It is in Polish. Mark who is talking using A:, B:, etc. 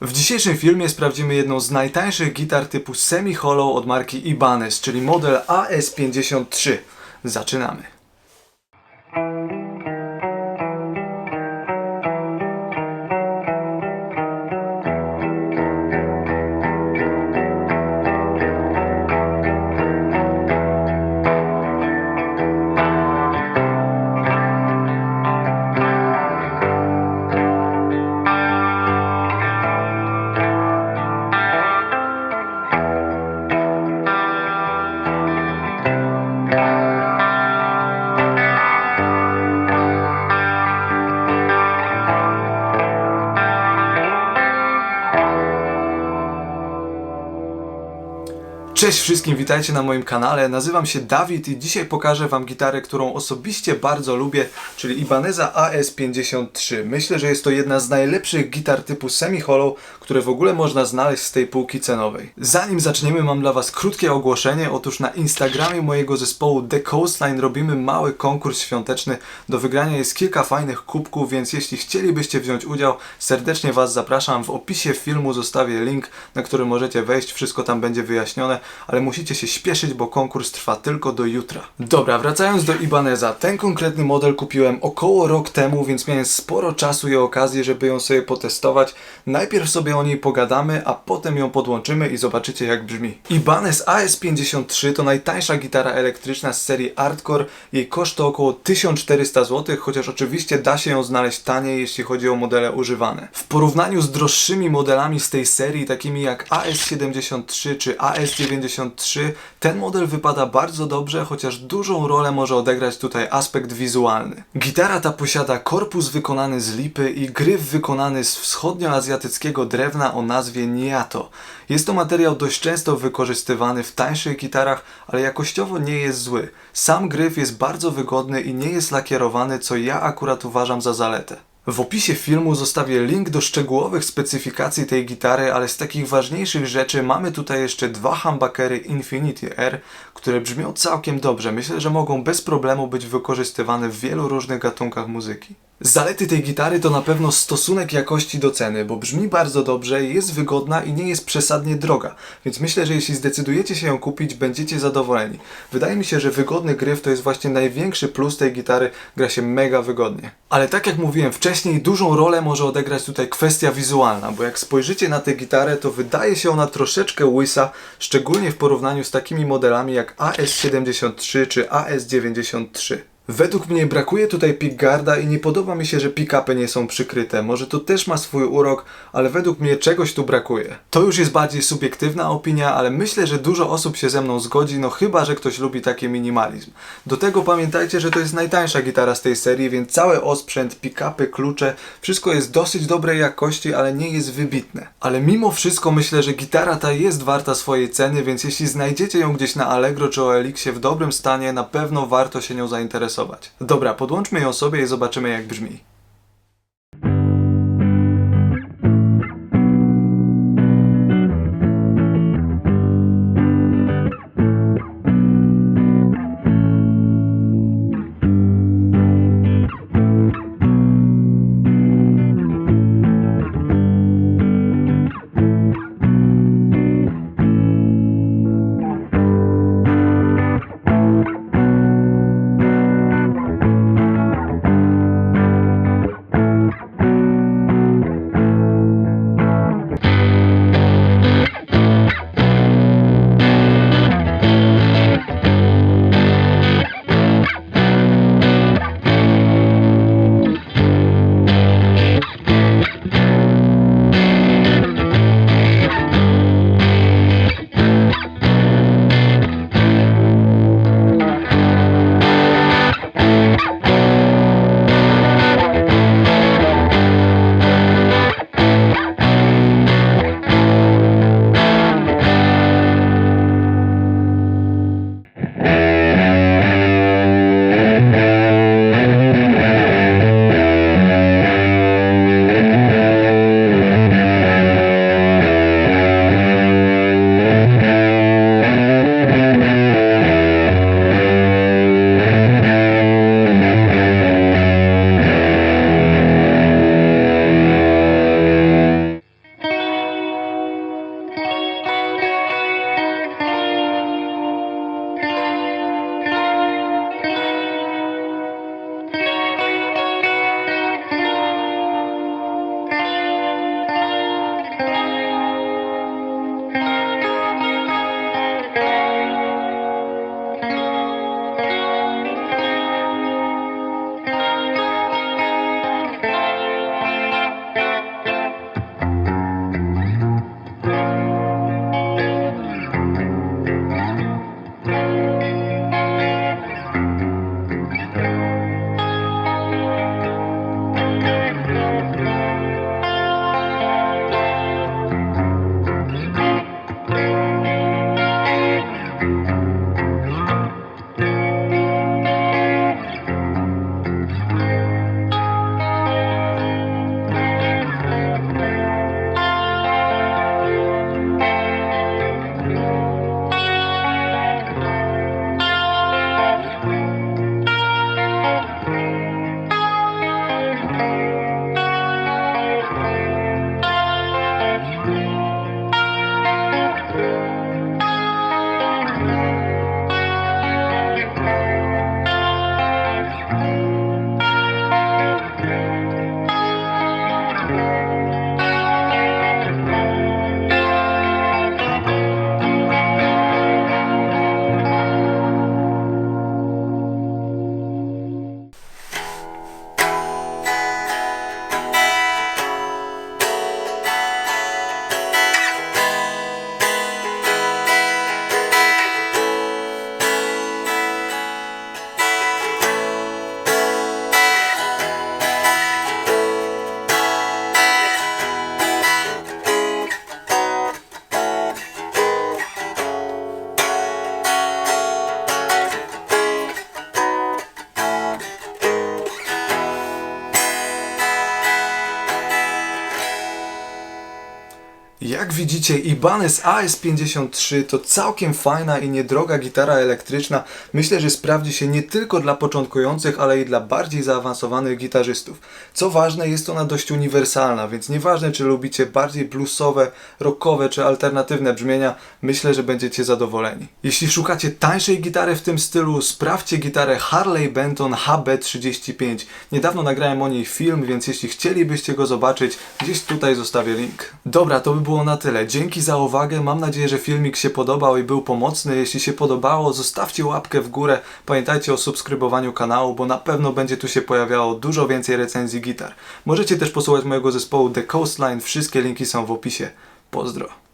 A: W dzisiejszym filmie sprawdzimy jedną z najtańszych gitar typu semi-hollow od marki Ibanez, czyli model AS53. Zaczynamy. Bye. Cześć wszystkim, witajcie na moim kanale. Nazywam się Dawid i dzisiaj pokażę Wam gitarę, którą osobiście bardzo lubię, czyli Ibaneza AS53. Myślę, że jest to jedna z najlepszych gitar typu semi-hollow, które w ogóle można znaleźć z tej półki cenowej. Zanim zaczniemy, mam dla Was krótkie ogłoszenie. Otóż na Instagramie mojego zespołu The Coastline robimy mały konkurs świąteczny. Do wygrania jest kilka fajnych kubków, więc jeśli chcielibyście wziąć udział, serdecznie Was zapraszam. W opisie filmu zostawię link, na który możecie wejść. Wszystko tam będzie wyjaśnione ale musicie się śpieszyć, bo konkurs trwa tylko do jutra. Dobra, wracając do Ibaneza. Ten konkretny model kupiłem około rok temu, więc miałem sporo czasu i okazji, żeby ją sobie potestować. Najpierw sobie o niej pogadamy, a potem ją podłączymy i zobaczycie jak brzmi. Ibanez AS53 to najtańsza gitara elektryczna z serii Hardcore. Jej koszt to około 1400 zł, chociaż oczywiście da się ją znaleźć taniej, jeśli chodzi o modele używane. W porównaniu z droższymi modelami z tej serii, takimi jak AS73 czy AS90 93. Ten model wypada bardzo dobrze, chociaż dużą rolę może odegrać tutaj aspekt wizualny. Gitara ta posiada korpus wykonany z lipy i gryf wykonany z wschodnioazjatyckiego drewna o nazwie Niato. Jest to materiał dość często wykorzystywany w tańszych gitarach, ale jakościowo nie jest zły. Sam gryf jest bardzo wygodny i nie jest lakierowany, co ja akurat uważam za zaletę. W opisie filmu zostawię link do szczegółowych specyfikacji tej gitary, ale z takich ważniejszych rzeczy mamy tutaj jeszcze dwa humbuckery Infinity R, które brzmią całkiem dobrze. Myślę, że mogą bez problemu być wykorzystywane w wielu różnych gatunkach muzyki. Zalety tej gitary to na pewno stosunek jakości do ceny, bo brzmi bardzo dobrze, jest wygodna i nie jest przesadnie droga, więc myślę, że jeśli zdecydujecie się ją kupić, będziecie zadowoleni. Wydaje mi się, że wygodny gryf to jest właśnie największy plus tej gitary, gra się mega wygodnie. Ale tak jak mówiłem wcześniej, dużą rolę może odegrać tutaj kwestia wizualna, bo jak spojrzycie na tę gitarę, to wydaje się ona troszeczkę łysa, szczególnie w porównaniu z takimi modelami jak AS73 czy AS93. Według mnie brakuje tutaj pickguarda i nie podoba mi się, że pick-upy nie są przykryte. Może to też ma swój urok, ale według mnie czegoś tu brakuje. To już jest bardziej subiektywna opinia, ale myślę, że dużo osób się ze mną zgodzi, no chyba, że ktoś lubi taki minimalizm. Do tego pamiętajcie, że to jest najtańsza gitara z tej serii, więc cały osprzęt, pick-upy, klucze, wszystko jest dosyć dobrej jakości, ale nie jest wybitne. Ale mimo wszystko myślę, że gitara ta jest warta swojej ceny, więc jeśli znajdziecie ją gdzieś na Allegro czy OLX w dobrym stanie, na pewno warto się nią zainteresować. Dobra, podłączmy ją sobie i zobaczymy jak brzmi. Jak widzicie, Ibanez AS53 to całkiem fajna i niedroga gitara elektryczna. Myślę, że sprawdzi się nie tylko dla początkujących, ale i dla bardziej zaawansowanych gitarzystów. Co ważne, jest ona dość uniwersalna, więc nieważne czy lubicie bardziej bluesowe, rockowe czy alternatywne brzmienia, myślę, że będziecie zadowoleni. Jeśli szukacie tańszej gitary w tym stylu, sprawdźcie gitarę Harley Benton HB35. Niedawno nagrałem o niej film, więc jeśli chcielibyście go zobaczyć, gdzieś tutaj zostawię link. Dobra, to by było na tyle. Dzięki za uwagę. Mam nadzieję, że filmik się podobał i był pomocny. Jeśli się podobało, zostawcie łapkę w górę. Pamiętajcie o subskrybowaniu kanału, bo na pewno będzie tu się pojawiało dużo więcej recenzji gitar. Możecie też posłuchać mojego zespołu The Coastline. Wszystkie linki są w opisie. Pozdro.